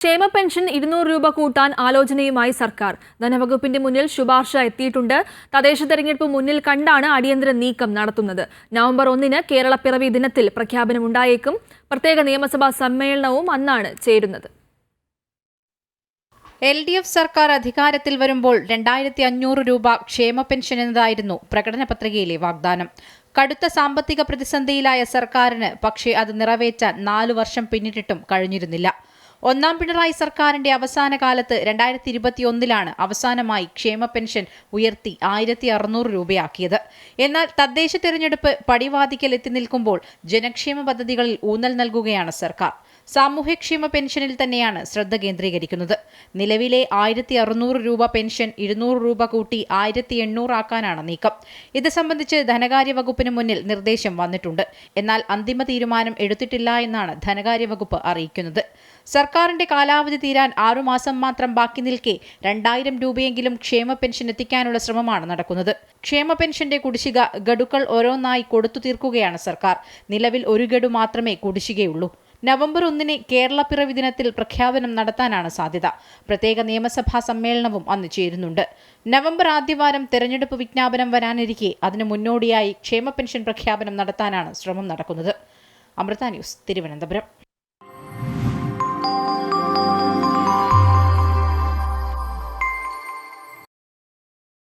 ക്ഷേമ പെൻഷൻ ഇരുന്നൂറ് രൂപ കൂട്ടാൻ ആലോചനയുമായി സർക്കാർ. ധനവകുപ്പിന്റെ മുന്നിൽ ശുപാർശ എത്തിയിട്ടുണ്ട്. തദ്ദേശ തെരഞ്ഞെടുപ്പ് മുന്നിൽ കണ്ടാണ് അടിയന്തര നീക്കം നടത്തുന്നത്. നവംബർ ഒന്നിന് കേരള പിറവി ദിനത്തിൽ പ്രഖ്യാപനമുണ്ടായേക്കും പ്രത്യേക നിയമസഭാ സമ്മേളനവും അന്നാണ് ചേരുന്നത്. എൽ ഡി എഫ് സർക്കാർ അധികാരത്തിൽ വരുമ്പോൾ രണ്ടായിരത്തി അഞ്ഞൂറ് രൂപ ക്ഷേമ പെൻഷൻ എന്നതായിരുന്നു പ്രകടന പത്രികയിലെ വാഗ്ദാനം. കടുത്ത സാമ്പത്തിക പ്രതിസന്ധിയിലായ സർക്കാരിന് പക്ഷേ അത് നിറവേറ്റാൻ നാലു വർഷം പിന്നിട്ടിട്ടും കഴിഞ്ഞിരുന്നില്ല. ഒന്നാം പിണറായി സർക്കാരിന്റെ അവസാന കാലത്ത് രണ്ടായിരത്തി ഇരുപത്തിയൊന്നിലാണ് അവസാനമായി ക്ഷേമ പെൻഷൻ ഉയർത്തി ആയിരത്തി അറുന്നൂറ് രൂപയാക്കിയത്. എന്നാൽ തദ്ദേശ തെരഞ്ഞെടുപ്പ് പടിവാതിക്കൽ എത്തി നിൽക്കുമ്പോൾ ജനക്ഷേമ പദ്ധതികളിൽ ഊന്നൽ നൽകുകയാണ് സർക്കാർ. സാമൂഹ്യക്ഷേമ പെൻഷനിൽ തന്നെയാണ് ശ്രദ്ധ കേന്ദ്രീകരിക്കുന്നത്. നിലവിലെ ആയിരത്തി അറുന്നൂറ് രൂപ പെൻഷൻ ഇരുന്നൂറ് രൂപ കൂട്ടി ആയിരത്തി എണ്ണൂറാക്കാനാണ് നീക്കം. ഇത് സംബന്ധിച്ച് ധനകാര്യ വകുപ്പിന് മുന്നിൽ നിർദ്ദേശം വന്നിട്ടുണ്ട്. എന്നാൽ അന്തിമ തീരുമാനം എടുത്തിട്ടില്ല എന്നാണ് ധനകാര്യ വകുപ്പ് അറിയിക്കുന്നത്. സർക്കാരിന്റെ കാലാവധി തീരാൻ ആറുമാസം മാത്രം ബാക്കി നിൽക്കെ രണ്ടായിരം രൂപയെങ്കിലും ക്ഷേമ പെൻഷൻ എത്തിക്കാനുള്ള ശ്രമമാണ് നടക്കുന്നത്. ക്ഷേമ പെൻഷന്റെ കുടിശ്ശിക ഗഡുക്കൾ ഓരോന്നായി കൊടുത്തു തീർക്കുകയാണ് സർക്കാർ. നിലവിൽ ഒരു ഗഡു മാത്രമേ കുടിശ്ശികയുള്ളൂ. നവംബർ ഒന്നിന് കേരള പിറവി ദിനത്തിൽ പ്രഖ്യാപനം നടത്താനാണ് സാധ്യത. പ്രത്യേക നിയമസഭാ സമ്മേളനവും അന്ന് ചേരുന്നുണ്ട്. നവംബർ ആദ്യവാരം തെരഞ്ഞെടുപ്പ് വിജ്ഞാപനം വരാനിരിക്കെ അതിനു മുന്നോടിയായി ക്ഷേമ പെൻഷൻ പ്രഖ്യാപനം നടത്താനാണ് ശ്രമം നടക്കുന്നത്. അമൃത ന്യൂസ് തിരുവനന്തപുരം.